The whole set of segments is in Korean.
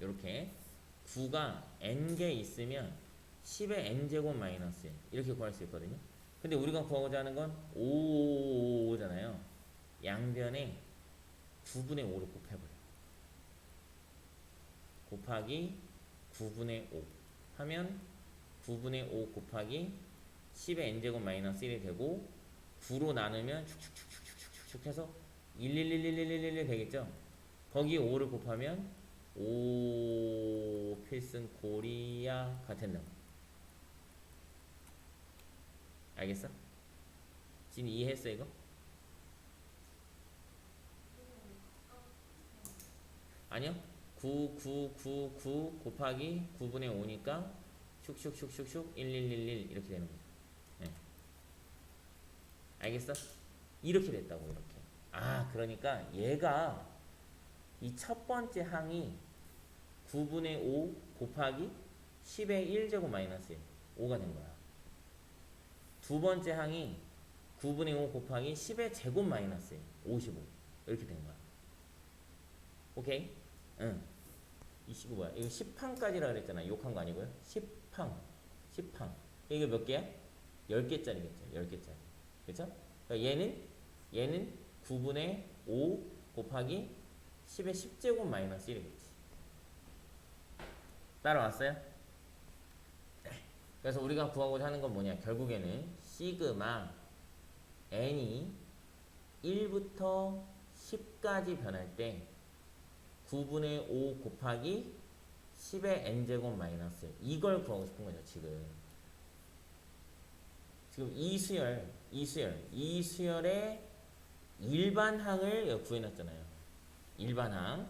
이렇게 9가 n개 있으면 10의 n제곱 마이너스 1 이렇게 구할 수 있거든요. 근데 우리가 구하고자 하는 건 5잖아요. 양변에 9분의 5를 곱해버려. 곱하기 9분의 5 하면 9분의 5 곱하기 10의 n제곱 마이너스 1이 되고 9로 나누면 축축축축축축 해서 1111111 되겠죠? 거기에 5를 곱하면 5 필승 고리아가 된다고. 알겠어? 지금 이해했어 이거? 아니요. 9, 9, 9, 9 곱하기 9분의 5니까 슉슉슉슉슉 1111 이렇게 되는 거죠. 네. 알겠어? 이렇게 됐다고 이렇게. 아 그러니까 얘가 이 첫 번째 항이 9분의 5 곱하기 10의 1제곱 마이너스 1 5가 된 거야. 두 번째 항이 9분의 5 곱하기 10의 제곱 마이너스 1 55 이렇게 된 거야. 오케이? 응. 이 시구 뭐야? 이거 10항까지라 그랬잖아. 욕한 거 아니고요. 10항. 10항. 이거 몇 개야? 10개짜리겠죠. 10개짜리. 그렇죠? 그러니까 얘는 얘는 9분의 5 곱하기 10의 10제곱 마이너스 1이겠지. 따라왔어요? 네. 그래서 우리가 구하고자 하는 건 뭐냐? 결국에는 시그마 n이 1부터 10까지 변할 때 9분의 5 곱하기 10의 n제곱 마이너스 1. 이걸 구하고 싶은 거죠, 지금. 지금 이 수열, 이 수열, 이 수열의 일반항을 구해놨잖아요. 일반항.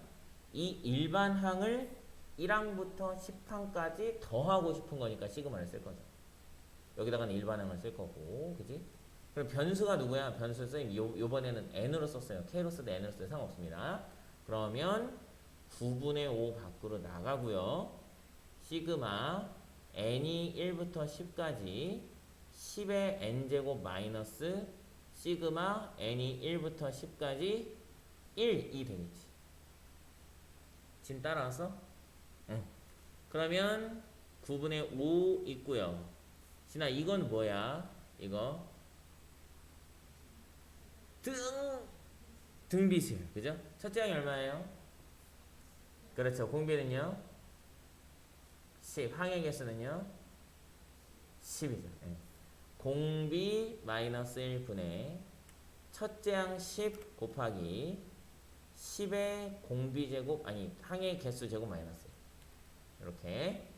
이 일반항을 1항부터 10항까지 더하고 싶은 거니까 시그마를 쓸 거죠. 여기다가는 일반항을 쓸 거고, 그지? 그럼 변수가 누구야? 변수 선생님 요, 요번에는 n으로 썼어요. k로 써도 n으로 써도 상관없습니다. 그러면 9분의 5 밖으로 나가고요. 시그마 n이 1부터 10까지 10의 n제곱 마이너스 시그마 n이 1부터 10까지 1이 되겠지. 지금 따라왔어? 응. 그러면 9분의 5 있고요. 진아 이건 뭐야? 이거 등 등비수열 그죠? 첫째 항이 얼마예요? 그렇죠. 공비는요 10 항의 개수는요 10이죠. 공비 마이너스 1분의 첫째 항 10 곱하기 10의 공비 제곱 아니 항의 개수 제곱 마이너스 1. 이렇게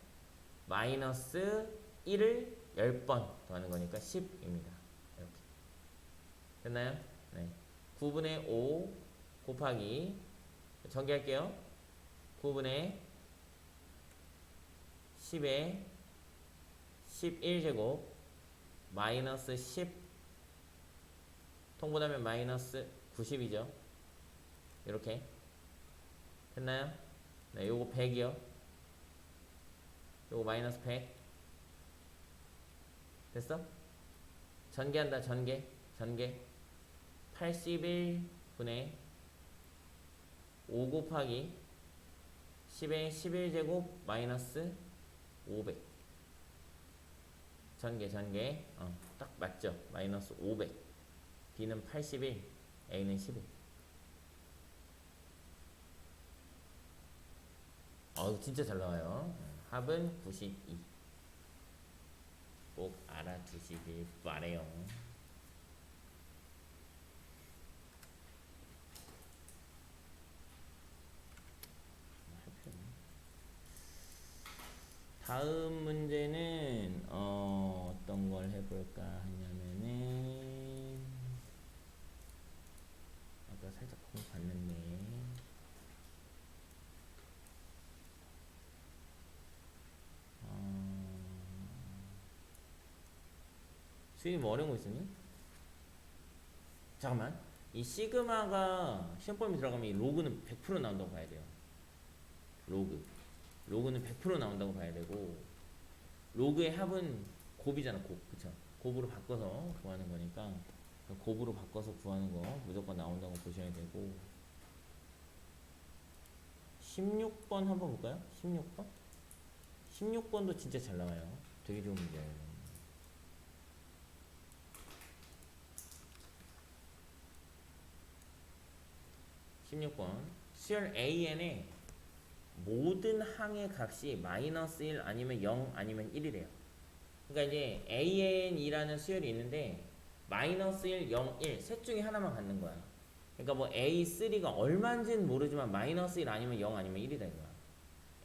마이너스 1을 10번 더하는 거니까 10입니다. 이렇게 됐나요? 네. 9분의 5 곱하기 전개할게요. 9분의 10의 11제곱 마이너스 10 통분하면 마이너스 90이죠. 이렇게 됐나요? 네, 요거 100이요. 요거 마이너스 100 됐어? 전개한다 전개. 전개. 81분의 5 곱하기 10의 11제곱 마이너스 500 전개 전개. 어, 딱 맞죠? 마이너스 500 B는 81 A는 11 어우 진짜 잘 나와요 합은 92 꼭 알아두시길 바래요. 다음 문제는 어, 어떤 걸 해볼까 하냐면은 아까 살짝 공부 봤는데 어, 수인이 뭐 어려운 거 있으니? 잠깐만 이 시그마가 시험 범위 들어가면 이 로그는 100% 나온다고 봐야 돼요 로그 로그는 100% 나온다고 봐야 되고 로그의 합은 곱이잖아 곱 그쵸 곱으로 바꿔서 구하는 거니까 곱으로 바꿔서 구하는 거 무조건 나온다고 보셔야 되고 16번 한번 볼까요? 16번? 16번도 진짜 잘 나와요. 되게 좋은 문제예요. 16번 수열 AN의 모든 항의 값이 마이너스 1 아니면 0 아니면 1이래요. 그러니까 이제 AN이라는 수열이 있는데 마이너스 1, 0, 1 셋 중에 하나만 갖는 거야. 그러니까 뭐 A3가 얼마인지는 모르지만 마이너스 1 아니면 0 아니면 1이다 이거야.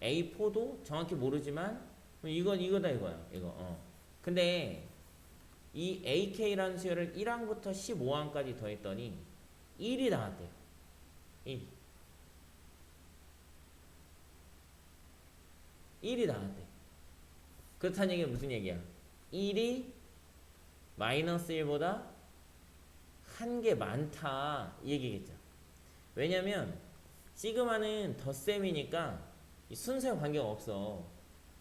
A4도 정확히 모르지만 이건 이거다 이거야. 이거. 어. 근데 이 AK라는 수열을 1항부터 15항까지 더했더니 1이 나왔대요. 1. 1이 나왔대. 그렇다는 얘기는 무슨 얘기야? 1이 마이너스 1보다 한 개 많다 이 얘기겠죠. 왜냐면 시그마는 덧셈이니까 이 순서에 관계가 없어.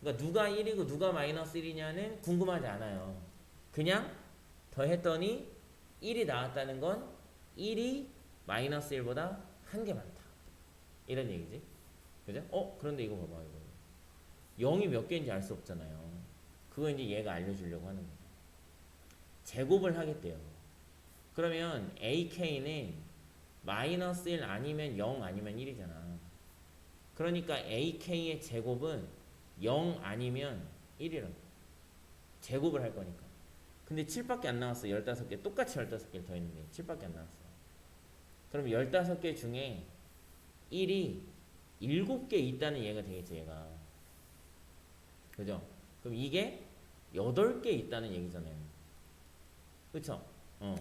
그러니까 누가 1이고 누가 마이너스 1이냐는 궁금하지 않아요. 그냥 더했더니 1이 나왔다는 건 1이 마이너스 1보다 한개 많다. 이런 얘기지. 그죠? 어? 그런데 이거 봐봐, 이거. 0이 몇 개인지 알 수 없잖아요. 그거 이제 얘가 알려주려고 하는 거죠. 제곱을 하겠대요. 그러면 AK는 마이너스 1 아니면 0 아니면 1이잖아. 그러니까 AK의 제곱은 0 아니면 1이라고. 제곱을 할 거니까. 근데 7밖에 안 나왔어. 15개. 똑같이 15개를 더 했는데 7밖에 안 나왔어. 그럼 15개 중에 1이 7개 있다는 얘가 되겠죠, 얘가. 그죠? 그럼 이게 8개 있다는 얘기잖아요. 그쵸? 어.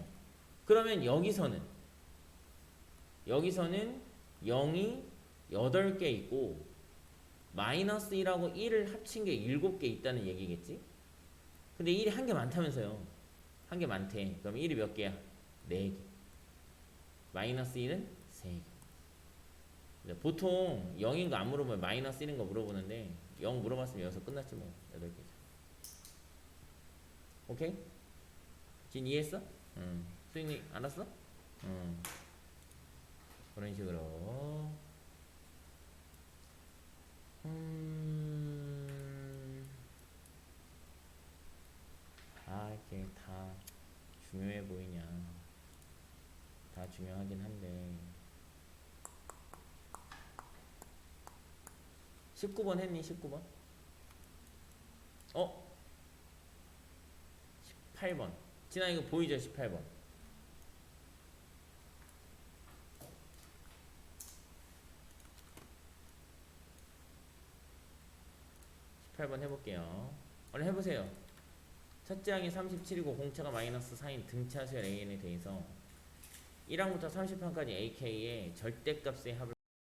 그러면 여기서는 여기서는 0이 8개 있고 마이너스 1하고 1을 합친 게 7개 있다는 얘기겠지? 근데 1이 한 개 많다면서요. 한 개 많대. 그럼 1이 몇 개야? 4개. 마이너스 1은 3개. 보통 0인 거 안 물어보면 마이너스 1인 거 물어보는데 0 물어봤으면 여기서 끝났지 뭐. 8개죠. 오케이? 진 이해했어? 응. 수인이 알았어? 응. 그런 식으로. 음. 아, 이게 다 중요해 보이냐. 다 중요하긴 한데. 19번 했니? 19번? 어? 18번. 진아 이거 보이죠? 18번. 18번 해볼게요. 얼른 해보세요. 첫째 항이 37이고 공차가 마이너스 4인 등차수열 AN에 대해서 1항부터 30항까지 AK의 절대값의 합을